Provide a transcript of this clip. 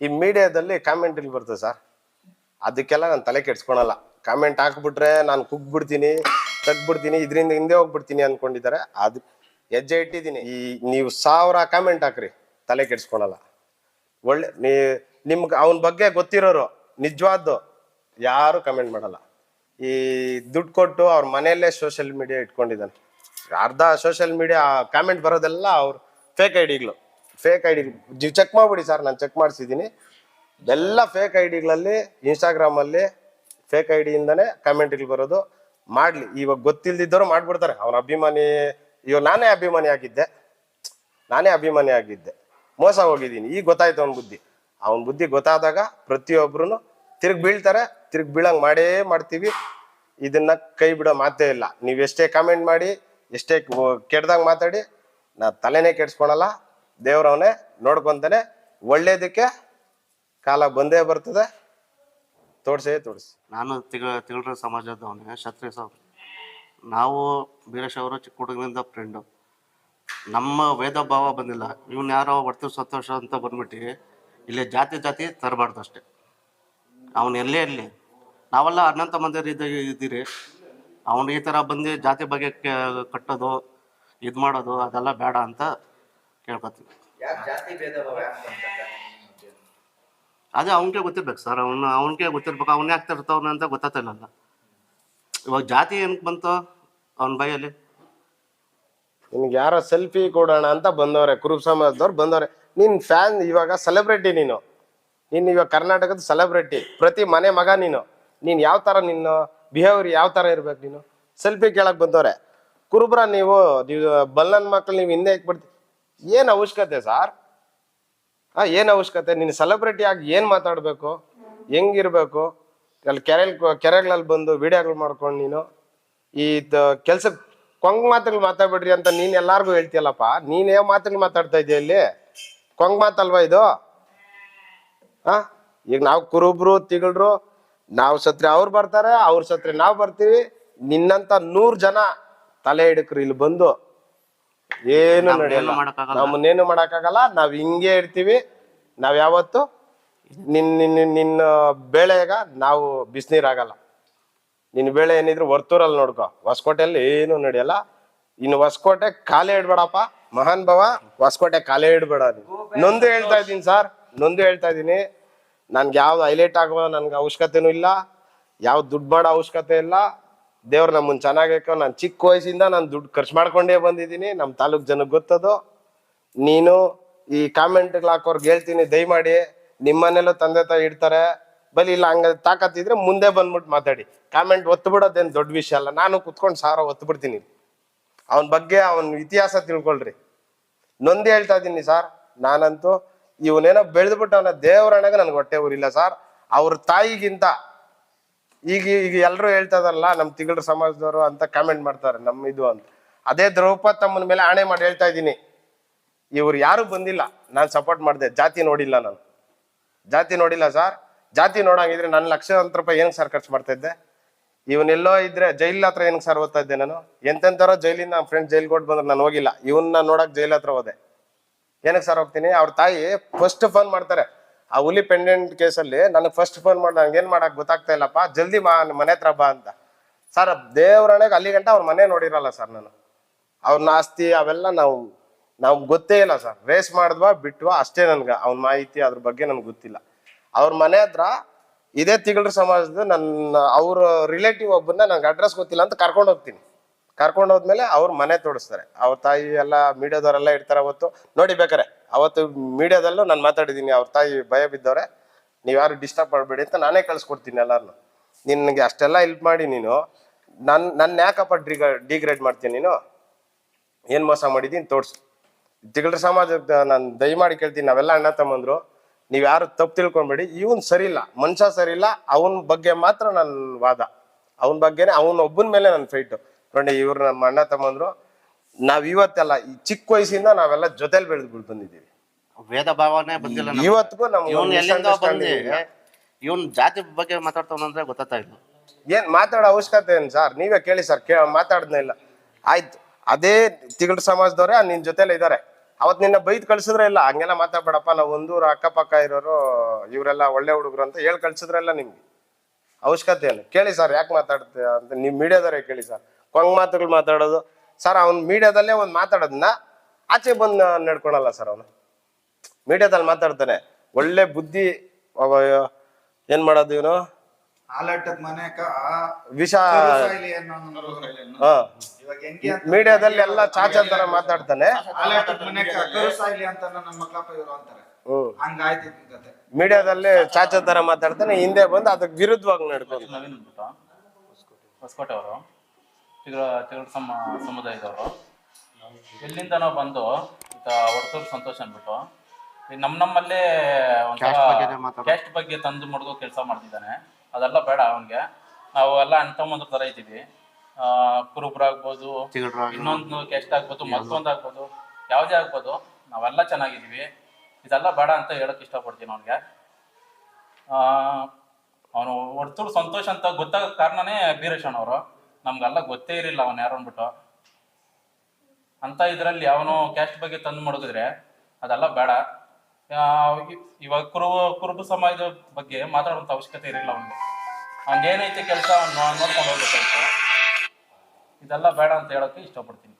ಈ ಮೀಡಿಯಾದಲ್ಲಿ ಕಾಮೆಂಟ್ ಇಲ್ಲಿ ಬರ್ತದೆ ಸರ್ ಅದಕ್ಕೆಲ್ಲ ನಾನು ತಲೆ ಕೆಡ್ಸ್ಕೊಳಲ್ಲ. ಕಾಮೆಂಟ್ ಹಾಕ್ಬಿಟ್ರೆ ನಾನು ಕುಗ್ಬಿಡ್ತೀನಿ ತಗ್ಬಿಡ್ತೀನಿ ಇದರಿಂದ ಹಿಂದೆ ಹೋಗ್ಬಿಡ್ತೀನಿ ಅನ್ಕೊಂಡಿದ್ದಾರೆ. ಅದು ಹೆಜ್ಜೆ ಇಟ್ಟಿದ್ದೀನಿ. ಈ ನೀವು ಸಾವಿರ ಕಾಮೆಂಟ್ ಹಾಕ್ರಿ, ತಲೆ ಕೆಡ್ಸ್ಕೊಳಲ್ಲ. ಒಳ್ಳೆ, ನೀ, ನಿಮ್ಗೆ ಅವನ ಬಗ್ಗೆ ಗೊತ್ತಿರೋರು, ನಿಜವಾದ್ದು, ಯಾರು ಕಮೆಂಟ್ ಮಾಡಲ್ಲ. ಈ ದುಡ್ಡು ಕೊಟ್ಟು ಅವ್ರ ಮನೆಯಲ್ಲೇ ಸೋಷಿಯಲ್ ಮೀಡಿಯಾ ಇಟ್ಕೊಂಡಿದ್ದಾನೆ. ಅರ್ಧ ಸೋಷಿಯಲ್ ಮೀಡಿಯಾ ಕಾಮೆಂಟ್ ಬರೋದೆಲ್ಲ ಅವ್ರು ಫೇಕ್ ಐಡಿಗಳು ಫೇಕ್ ಐಡಿ ನೀವು ಚೆಕ್ ಮಾಡ್ಬಿಡಿ ಸರ್ ನಾನು ಚೆಕ್ ಮಾಡಿಸಿದ್ದೀನಿ. ಎಲ್ಲ ಫೇಕ್ ಐ ಡಿಗಳಲ್ಲಿ ಇನ್ಸ್ಟಾಗ್ರಾಮಲ್ಲಿ ಫೇಕ್ ಐ ಡಿಯಿಂದನೇ ಕಾಮೆಂಟ್ಗಳು ಬರೋದು. ಮಾಡಲಿ. ಇವಾಗ ಗೊತ್ತಿಲ್ದಿದ್ದವರು ಮಾಡ್ಬಿಡ್ತಾರೆ. ಅವ್ರ ಅಭಿಮಾನಿ, ಇವಾಗ ನಾನೇ ಅಭಿಮಾನಿ ಆಗಿದ್ದೆ. ನಾನೇ ಅಭಿಮಾನಿ ಆಗಿದ್ದೆ. ಮೋಸ ಹೋಗಿದ್ದೀನಿ. ಈಗ ಗೊತ್ತಾಯ್ತು ಅವ್ನ ಬುದ್ಧಿ. ಅವನ ಬುದ್ಧಿ ಗೊತ್ತಾದಾಗ ಪ್ರತಿಯೊಬ್ರು ತಿರ್ಗಿ ಬೀಳ್ತಾರೆ. ತಿರ್ಗಿ ಬೀಳಂಗೆ ಮಾಡೇ ಮಾಡ್ತೀವಿ. ಇದನ್ನ ಕೈ ಬಿಡೋ ಮಾತೇ ಇಲ್ಲ. ನೀವು ಎಷ್ಟೇ ಕಾಮೆಂಟ್ ಮಾಡಿ, ಎಷ್ಟೇ ಕೆಡ್ದಂಗೆ ಮಾತಾಡಿ, ನಾ ತಲೆನೇ ಕೆಡ್ಸ್ಕೊಳಲ್ಲ. ದೇವ್ರವನೇ ನೋಡ್ಕೊಂತಾನೆ. ಒಳ್ಳೇದಕ್ಕೆ ಕಾಲ ಬಂದೇ ಬರ್ತದೆ. ತೋಡ್ಸೇ ತೋಡ್ಸಿ ನಾನು ತಿಳ ತಿಗಳರ ಸಮಾಜದವನೇ, ಕ್ಷತ್ರಿಯ ಸಹ ನಾವು ಬೀರೇಶ್ ಅವರು ಚಿಕ್ಕ ಹುಡುಗನಿಂದ ಫ್ರೆಂಡು ನಮ್ಮ ವೇದ ಭಾವ ಬಂದಿಲ್ಲ. ಇವನ್ ಯಾರೋ ಹೊಡ್ತೀವಿ ಸಂತೋಷ ಅಂತ ಬಂದ್ಬಿಟ್ಟು ಇಲ್ಲಿ ಜಾತಿ ಜಾತಿ ತರಬಾರ್ದು ಅಷ್ಟೇ. ಅವನು ಎಲ್ಲೇ ಇರಲಿ. ನಾವೆಲ್ಲ ಅನಂತ ಮಂದಿರ ಇದ್ದ, ಇದ್ದೀರಿ. ಅವನು ಈ ಥರ ಬಂದು ಜಾತಿ ಬಗ್ಗೆ ಕಟ್ಟೋದು ಇದು ಮಾಡೋದು ಅದೆಲ್ಲ ಬೇಡ ಅಂತ ಕೇಳ್ಕೊತೀವಿ ಅದೇ ಅವನಿಗೆ ಗೊತ್ತಿರ್ಬೇಕು ಸರ್ ಅವನು ಅವನಿಗೆ ಗೊತ್ತಿರ್ಬೇಕು. ಅವ್ನು ಯಾಕೆ ತರ್ತಾವನ ಅಂತ ಗೊತ್ತಾಗ್ತಿಲ್ಲಲ್ಲ ಇವಾಗ ಜಾತಿ ಏನಕ್ಕೆ ಬಂತು ಅವನ ಬೈಯಲ್ಲಿ? ನಿನ್ಗೆ ಯಾರೋ ಸೆಲ್ಫಿ ಕೊಡೋಣ ಅಂತ ಬಂದವ್ರೆ ಕುರುಬ್ ಸಮಾಜದವ್ರು ಬಂದವ್ರೆ. ನಿನ್ ಫ್ಯಾನ್ ಇವಾಗ ಸೆಲೆಬ್ರಿಟಿ ನೀನು. ನೀನ್ ಇವಾಗ ಕರ್ನಾಟಕದ ಸೆಲೆಬ್ರಿಟಿ ಪ್ರತಿ ಮನೆ ಮಗ ನೀನು. ನೀನ್ ಯಾವ ತರ ನಿನ್ನ ಬಿಹೇವಿಯರ್ ಯಾವ ತರ ಇರ್ಬೇಕು ನೀನು? ಸೆಲ್ಫಿ ಕೇಳಕ್ ಬಂದವ್ರೆ. ಕುರುಬ್ರ ನೀವು ನೀವು ಬಲ್ಲನ್ ಮಕ್ಳು ನೀವು ಹಿಂದೆ ಬಿಡ್ತಿ ಏನ್ ಅವಶ್ಯಕತೆ ಸಾರ್? ಆ ಏನ್ ಅವಶ್ಯಕತೆ? ನೀನು ಸೆಲೆಬ್ರಿಟಿ ಆಗಿ ಏನ್ ಮಾತಾಡ್ಬೇಕು? ಹೆಂಗಿರ್ಬೇಕು? ಅಲ್ಲಿ ಕೆರೆ ಕೆರೆಗಳಲ್ಲಿ ಬಂದು ವಿಡಿಯೋಗಳು ಮಾಡ್ಕೊಂಡು ನೀನು? ಈ ಕೆಲ್ಸ ಕೊಂಗ್ ಮಾತುಗಳು ಮಾತಾಡ್ಬಿಡ್ರಿ ಅಂತ ನೀನ್ ಎಲ್ಲಾರ್ಗು ಹೇಳ್ತೀಯಲ್ಲಪ್ಪ? ನೀನ್ ಯಾವ ಮಾತುಗಳು ಮಾತಾಡ್ತಾ ಇದೀಯ ಇಲ್ಲಿ? ಕೊಂಗ್ ಮಾತಲ್ವಾ ಇದು? ಹಾಂ, ಈಗ ನಾವು ಕುರುಬ್ರು, ತಿಗಳ್ರು, ನಾವು ಸತ್ರೆ ಅವ್ರು ಬರ್ತಾರೆ, ಅವ್ರ ಸತ್ರೆ ನಾವು ಬರ್ತೀವಿ. ನಿನ್ನಂತ ನೂರ್ ಜನ ತಲೆ ಹಿಡಕ್ರು ಇಲ್ಲಿ ಬಂದು. ಏನು ನಡೆಯಲ್ಲ. ಮಾಡಕ್ಕಾಗಲ್ಲ. ನಮ್ಮನ್ನೇನು ಮಾಡಕ್ಕಾಗಲ್ಲ. ನಾವ್ ಹಿಂಗೆ ಇರ್ತೀವಿ. ನಾವ್ ಯಾವತ್ತು? ನಿನ್ ನಿನ್ ನಿನ್ನ ಬೇಳೆಗ ನಾವು ಬಿಸಿನೀರಾಗಲ್ಲ. ನಿನ್ನ ಬೇಳೆ ಏನಿದ್ರು ವರ್ತೂರಲ್ಲಿ ನೋಡ್ಕೋ. ಹೊಸಕೋಟೆಯಲ್ಲಿ ಏನು ನಡೆಯಲ್ಲ. ಇನ್ನು ಹೊಸಕೋಟೆ ಕಾಲೇ ಇಡ್ಬೇಡಪ್ಪ. ಮಹಾನ್ ಭವ ಹೊಸಕೋಟೆ ಕಾಲೇ ಇಡ್ಬೇಡ ನೊಂದು ಹೇಳ್ತಾ ಇದ್ದೀನಿ ಸರ್. ನೊಂದು ಹೇಳ್ತಾ ಇದ್ದೀನಿ. ನನ್ಗೆ ಯಾವ್ದು ಹೈಲೈಟ್ ಆಗುವ ನನ್ಗೆ ಅವಶ್ಯಕತೆನೂ ಇಲ್ಲ. ಯಾವ ದುಡ್ಡು ಮಾಡೋ ಅವಶ್ಯಕತೆ ಇಲ್ಲ. ದೇವ್ರು ನಮ್ಮನ್ನ ಚೆನ್ನಾಗೇಕೋ ನಾನು ಚಿಕ್ಕ ವಯಸ್ಸಿಂದ ನಾನು ದುಡ್ಡು ಖರ್ಚು ಮಾಡ್ಕೊಂಡೇ ಬಂದಿದ್ದೀನಿ. ನಮ್ಮ ತಾಲೂಕ್ ಜನಕ್ಕೆ ಗೊತ್ತದು. ನೀನು ಈ ಕಾಮೆಂಟ್ಗಳು ಹಾಕೋರ್ಗೆ ಹೇಳ್ತೀನಿ, ದಯಮಾಡಿ. ನಿಮ್ಮನೆಲ್ಲೂ ತಂದೆ ತಾಯಿ ಇಡ್ತಾರೆ. ಬಲಿ ಇಲ್ಲ, ಹಂಗ ತಾಕತ್ತಿದ್ರೆ ಮುಂದೆ ಬಂದ್ಬಿಟ್ಟು ಮಾತಾಡಿ. ಕಾಮೆಂಟ್ ಒತ್ತು ಬಿಡೋದೇನು ದೊಡ್ಡ ವಿಷಯ ಅಲ್ಲ. ನಾನು ಕುತ್ಕೊಂಡು ಸಾರ ಒತ್ತು ಬಿಡ್ತೀನಿ. ಅವನ ಬಗ್ಗೆ ಅವನ ಇತಿಹಾಸ ತಿಳ್ಕೊಳ್ರಿ. ನೊಂದು ಹೇಳ್ತಾ ಇದ್ದೀನಿ ಸರ್, ನಾನಂತೂ ಇವನೇನೋ ಬೆಳೆದ್ಬಿಟ್ಟು ಅವನ ದೇವರಣೆಗೆ ನನ್ಗೆ ಹೊಟ್ಟೆ ಊರಿಲ್ಲ ಸರ್. ಅವ್ರ ತಾಯಿಗಿಂತ ಈಗ ಈಗ ಎಲ್ಲರೂ ಹೇಳ್ತದಲ್ಲ ನಮ್ಮ ತಿಗಳ ಸಮಾಜದವರು ಅಂತ ಕಾಮೆಂಟ್ ಮಾಡ್ತಾರೆ ನಮ್ಮ ಇದು ಅಂತ. ಅದೇ ದ್ರೌಪದಿ ತಮ್ಮನ ಮೇಲೆ ಆಣೆ ಮಾಡಿ ಹೇಳ್ತಾ ಇದ್ದೀನಿ. ಇವ್ರು ಯಾರು ಬಂದಿಲ್ಲ. ನಾನು ಸಪೋರ್ಟ್ ಮಾಡಿದೆ. ಜಾತಿ ನೋಡಿಲ್ಲ ನಾನು. ಜಾತಿ ನೋಡಿಲ್ಲ ಸರ್. ಜಾತಿ ನೋಡಂಗಿದ್ರೆ ನನ್ನ ಲಕ್ಷಾಂತರ ರೂಪಾಯಿ ಏನಕ್ಕೆ ಸರ್ ಖರ್ಚು ಮಾಡ್ತಾ ಇದ್ದೆ? ಇವನೆಲ್ಲೋ ಇದ್ರೆ ಜೈಲ್ ಹತ್ರ ಏನಕ್ಕೆ ಸರ್ ಓದ್ತಾ ಇದ್ದೆ ನಾನು? ಎಂತೆಂಥವ್ರೋ ಜೈಲಿಂದ ನಮ್ಮ ಫ್ರೆಂಡ್ ಜೈಲ್ ಕೊಟ್ಟು ಬಂದ್ರೆ ನಾನು ಹೋಗಿಲ್ಲ. ಇವನ್ನ ನೋಡಕ್ ಜೈಲ್ ಹತ್ರ ಹೋದೆ. ಏನಕ್ಕೆ ಸರ್ ಹೋಗ್ತೀನಿ? ಅವ್ರ ತಾಯಿ ಫಸ್ಟ್ ಫೋನ್ ಮಾಡ್ತಾರೆ. ಆ ಹುಲಿ ಪೆಂಡೆಂಟ್ ಕೇಸಲ್ಲಿ ನನಗೆ ಫಸ್ಟ್ ಫೋನ್ ಮಾಡಿ ನನಗೆ ಏನು ಮಾಡೋಕೆ ಗೊತ್ತಾಗ್ತಾ ಇಲ್ಲಪ್ಪ, ಜಲ್ದಿ ಮಾ, ಮನೆ ಹತ್ರ ಬಾ ಅಂತ. ಸರ್ ದೇವ್ರಣೆಗೆ ಅಲ್ಲಿ ಗಂಟ ಅವ್ರ ಮನೆ ನೋಡಿರಲ್ಲ ಸರ್ ನಾನು. ಅವ್ರನ್ನ ಆಸ್ತಿ ಅವೆಲ್ಲ ನಾವು ನಾವು ಗೊತ್ತೇ ಇಲ್ಲ ಸರ್. ರೇಸ್ ಮಾಡಿದ್ವಾ, ಬಿಟ್ವಾ, ಅಷ್ಟೇ ನನ್ಗೆ. ಅವ್ನ ಮಾಹಿತಿ ಅದ್ರ ಬಗ್ಗೆ ನನ್ಗೆ ಗೊತ್ತಿಲ್ಲ. ಅವ್ರ ಮನೆ ಹತ್ರ ಇದೇ ತಿಗಳರ ಸಮಾಜದ ನನ್ನ ಅವ್ರ ರಿಲೇಟಿವ್ ಒಬ್ಬನ್ನ ನಂಗೆ ಅಡ್ರೆಸ್ ಗೊತ್ತಿಲ್ಲ ಅಂತ ಕರ್ಕೊಂಡು ಹೋಗ್ತೀನಿ. ಕರ್ಕೊಂಡು ಹೋದ್ಮೇಲೆ ಅವ್ರ ಮನೆ ತೋರಿಸ್ತಾರೆ. ಅವ್ರ ತಾಯಿ ಎಲ್ಲ, ಮೀಡಿಯಾದವರೆಲ್ಲ ಇರ್ತಾರೆ ಅವತ್ತು. ನೋಡಿ ಬೇಕಾರೆ. ಅವತ್ತು ಮೀಡಿಯಾದಲ್ಲೂ ನಾನು ಮಾತಾಡಿದ್ದೀನಿ ಅವ್ರ ತಾಯಿ ಭಯ ಬಿದ್ದವ್ರೆ. ನೀವು ಯಾರು ಡಿಸ್ಟರ್ಬ್ ಮಾಡಬೇಡಿ ಅಂತ ನಾನೇ ಕಳ್ಸ್ಕೊಡ್ತೀನಿ ಎಲ್ಲಾರನ್ನು ನಿನಗೆ ಅಷ್ಟೆಲ್ಲ ಹೆಲ್ಪ್ ಮಾಡಿ ನೀನು. ನನ್ನ ನನ್ನ ಯಾಕಪ್ಪ ಡಿಗ ಡಿಗ್ರೇಡ್ ಮಾಡ್ತೀನಿ ನೀನು? ಏನು ಮೋಸ ಮಾಡಿದ್ದೀನಿ ತೋರಿಸು. ತಿಗಳ್ರ ಸಮಾಜದ, ನಾನು ದಯಮಾಡಿ ಕೇಳ್ತೀನಿ, ನಾವೆಲ್ಲ ಅಣ್ಣ ತಮ್ಮಂದ್ರು. ನೀವು ಯಾರು ತಪ್ಪು ತಿಳ್ಕೊಬೇಡಿ. ಇವನ್ ಸರಿ ಇಲ್ಲ ಮನುಷ್ಯ ಸರಿ ಇಲ್ಲ ಅವನ ಬಗ್ಗೆ ಮಾತ್ರ ನನ್ನ ವಾದ. ಅವನ ಬಗ್ಗೆನೇ, ಅವನ ಒಬ್ಬನ ಮೇಲೆ ನನ್ನ ಫೈಟು ನೋಡಿ, ಇವ್ರು ನಮ್ಮ ಅಣ್ಣ ತಮ್ಮಂದ್ರು. ನಾವ್ ಇವತ್ತೆಲ್ಲ ಈ ಚಿಕ್ಕ ವಯಸ್ಸಿಂದ ನಾವೆಲ್ಲ ಜೊತೆಲಿ ಬೆಳೆದು ಬಂದಿದ್ದೀವಿ. ವೇದ ಭಾವನೆ ಬಂದಿಲ್ಲ ನಮ್ಗೆ. ಇವತ್ತಿಗೂ ನಮ್ಗೆ ಇವನ್ ಒಂದು ಎಲ್ಲಿಂದ ಬಂದು misunderstanding ಇದೆ. ಇವನ್ ಜಾತಿ ಬಗ್ಗೆ ಮಾತಾಡ್ತಾವಂದ್ರೆ ಗೊತ್ತಾಗ್ತಾ ಇಲ್ಲ. ಏನ್ ಮಾತಾಡೋ ಅವಶ್ಯಕತೆ ಏನ್ ಸರ್? ನೀವೇ ಕೇಳಿ ಸರ್ ಕೇಳ ಮಾತಾಡ್ದೇ ಇಲ್ಲ. ಆಯ್ತು. ಅದೇ ತಿಗಡ್ ಸಮಾಜದವ್ರೆ ನಿನ್ ಜೊತೆಲೆ ಇದಾರೆ. ಅವತ್ ನಿನ್ನ ಬೈದ್ ಕಳ್ಸಿದ್ರೆ ಇಲ್ಲ. ಹಂಗೆಲ್ಲ ಮಾತಾಡ್ಬೇಡಪ್ಪ. ನಾವು ಒಂದೂರು ಅಕ್ಕಪಕ್ಕ ಇರೋರು ಇವರೆಲ್ಲ ಒಳ್ಳೆ ಹುಡುಗರು ಅಂತ ಹೇಳಿ ಕಳ್ಸಿದ್ರಲ್ಲ ನಿಮ್ಗೆ. ಅವಶ್ಯಕತೆ ಏನು ಕೇಳಿ ಸರ್ ಯಾಕೆ ಮಾತಾಡ್ತೀಯ ಅಂತ. ನೀವು ಮೀಡಿಯಾದವರೇ ಕೇಳಿ ಸರ್. ಕೊಂಗ್ ಮಾತುಗಳು ಮಾತಾಡೋದು? ಸರ್ ಅವ್ನು ಮೀಡಿಯಾದಲ್ಲೇ ಒಂದು ಮಾತಾಡೋದನ್ನ ಆಚೆ ಬಂದು ನಡ್ಕೊಳಲ್ಲ ಸರ್ ಅವನು. ಮೀಡಿಯಾದಲ್ಲಿ ಮಾತಾಡ್ತಾನೆ. ಒಳ್ಳೆ ಬುದ್ಧಿ ಏನ್ ಮಾಡೋದು ಇವನು? ವಿಷ ಮೀಡಿಯಾದಲ್ಲಿ ಎಲ್ಲ ಚಾಚಾ ತರ ಮಾತಾಡ್ತಾನೆ. ಮೀಡಿಯಾದಲ್ಲಿ ಚಾಚಾ ತರ ಮಾತಾಡ್ತಾನೆ ಹಿಂದೆ ಬಂದು ಅದಕ್ಕೆ ವಿರುದ್ಧವಾಗಿ ನಡ್ಕೊಂಡು. ಹೊಸಕೋಟೆ ಅವರು. ತಿಗಳ ತಿಗಳ ಸಮ ಸಮುದಾಯದವರು. ಎಲ್ಲಿಂದನೋ ಬಂದು ಈತ ಹೊರತೂರು ಸಂತೋಷ ಅಂದ್ಬಿಟ್ಟು ನಮ್ಮ ನಮ್ಮಲ್ಲೇ ಒಂಥರ. ಕ್ಯಾಸ್ಟ್ ಬಗ್ಗೆ ತಂದು ಮಡ್ಗೋ ಕೆಲಸ ಮಾಡ್ತಿದ್ದಾನೆ. ಅದೆಲ್ಲ ಬೇಡ ಅವನಿಗೆ. ನಾವು ಎಲ್ಲ ಅಣ್ತಮ್ಮಂದ್ರ ಥರ ಇದ್ದೀವಿ. ಆ, ಕುರುಬ್ರಾಗ್ಬೋದು ಚಿಗಡ್ರಾಗಿ ಇನ್ನೊಂದು ಕ್ಯಾಸ್ಟ್ ಆಗ್ಬೋದು ಮತ್ತೊಂದು ಆಗ್ಬೋದು ಯಾವುದೇ ಆಗ್ಬೋದು ನಾವೆಲ್ಲ ಚೆನ್ನಾಗಿದ್ದೀವಿ. ಇದೆಲ್ಲ ಬೇಡ ಅಂತ ಹೇಳಕ್ ಇಷ್ಟಪಡ್ತೀನಿ ಅವನಿಗೆ. ಅವನು ಹೊರ್ತೂರು ಸಂತೋಷ ಅಂತ ಗೊತ್ತಾಗ ಕಾರಣನೇ ಬೀರೇಶ್ ಅವರು ನಮ್ಗೆಲ್ಲ ಗೊತ್ತೇ ಇರಲಿಲ್ಲ ಅವನು ಯಾರು ಅಂದ್ಬಿಟ್ಟು. ಅಂತ ಇದರಲ್ಲಿ ಅವನು ಕ್ಯಾಸ್ಟ್ ಬಗ್ಗೆ ತಂದು ಮಡಗಿದ್ರೆ ಅದೆಲ್ಲ ಬೇಡ. ಇವಾಗ ಕುರುಬ ಕುರುಬ ಸಮಾಜದ ಬಗ್ಗೆ ಮಾತಾಡುವಂತ ಅವಶ್ಯಕತೆ ಇರಲಿಲ್ಲ ಅವನಿಗೆ. ಅವ್ನಿಗೆ ಏನೈತೆ ಕೆಲಸ ನೋಡ್ಕೊಂಡು ಹೋಗ್ಬೇಕಾಯ್ತು. ಇದೆಲ್ಲ ಬೇಡ ಅಂತ ಹೇಳೋಕೆ ಇಷ್ಟಪಡ್ತೀನಿ.